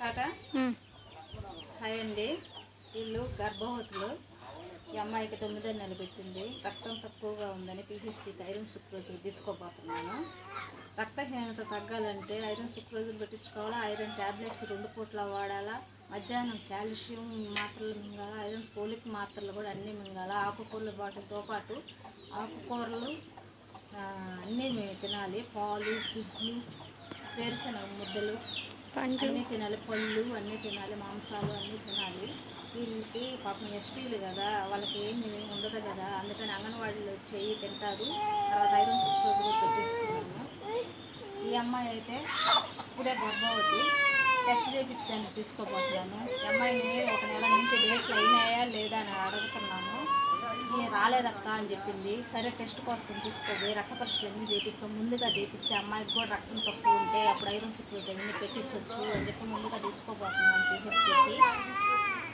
Tata? Hi అండి. వీళ్ళు గర్భవతులు. ఈ అమ్మాయికి తొమ్మిదో నెల పెట్టింది. రక్తం తక్కువగా ఉందని పీహెచ్సి ఐరన్ సుక్రోజులు తీసుకోబోతున్నాను. రక్తహీనత తగ్గాలంటే ఐరన్ సుక్రోజులు పెట్టించుకోవాలా? ఐరన్ ట్యాబ్లెట్స్ రెండు పూట్ల వాడాలా? మధ్యాహ్నం కాల్షియం మాత్రలు మింగాల? ఐరన్ పోలిక్ మాత్రలు కూడా అన్నీ మింగాల? ఆకుకూరల బాటిల్తో పాటు ఆకుకూరలు అన్నీ మేము తినాలి. పాలు గుడ్లు వేరుశనగ ముద్దలు అన్నీ తినాలి. పళ్ళు అన్నీ తినాలి మాంసాలు అన్నీ తినాలి. వీళ్ళకి పాపం ఎస్టీలు కదా. వాళ్ళకి ఏమి ఉండదు కదా. అందుకని అంగన్వాడీలు వచ్చి తింటారు. తర్వాత ఐరన్ సుక్రోజ్ కూడా పెట్టిస్తున్నాము ఈ అమ్మాయి అయితే ఇప్పుడే గర్భవతి. టెస్ట్ చేయించడానికి తీసుకోబోతున్నాను ఈ అమ్మాయిని ఒక నెల నుంచి డేట్లు అయినాయా లేదా అని అడుగుతున్నాను. "ఏ, రాలేదక్క అని చెప్పింది. సరే టెస్ట్ కోసం తీసుకోబోయి రక్త పరీక్షలు అన్నీ చేపిస్తాం. ముందుగా చేపిస్తే అమ్మాయికి కూడా రక్తం తక్కువ ఉంటే అప్పుడు ఐరన్ సుక్రోజ్ అన్ని పెట్టించవచ్చు అని చెప్పి ముందుగా తీసుకోబోతున్నాను పిహెచ్సికి.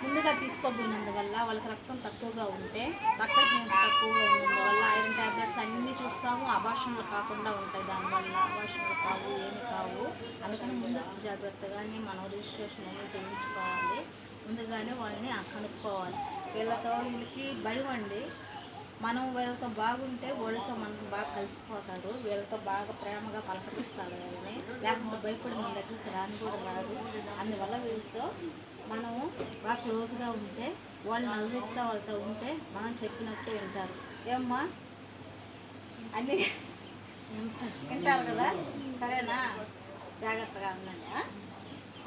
ముందుగా తీసుకోబోయినందువల్ల వాళ్ళకి రక్తం తక్కువగా ఉంటే రక్తహీనత తక్కువగా ఉన్నందువల్ల ఐరన్ ట్యాబ్లెట్స్ అన్నీ చూస్తాము. అభాషణలు కాకుండా ఉంటాయి దానివల్ల. అభాషణలు కావు ఏమి కావు. అందుకని ముందస్తు జాగ్రత్తగానే మనం రిజిస్ట్రేషన్ అనేది చేయించుకోవాలి. ముందుగానే వాళ్ళని కనుక్కోవాలి. వీళ్ళతో వీళ్ళకి భయం అండి. మనం వీళ్ళతో బాగుంటే వాళ్ళతో మనం బాగా కలిసిపోతారు. వీళ్ళతో బాగా ప్రేమగా పలకరించాలి వాళ్ళని. లేకుంటే భయపడి మన దగ్గరికి రాని కూడా రాదు. అందువల్ల వీళ్ళతో మనం బాగా క్లోజ్గా ఉంటే వాళ్ళు నవ్విస్తూ వాళ్ళతో ఉంటే మనం చెప్పినట్టు వింటారు. ఏమ్మా? అన్నీ వింటారు కదా? సరేనా? జాగ్రత్తగా ఉండండి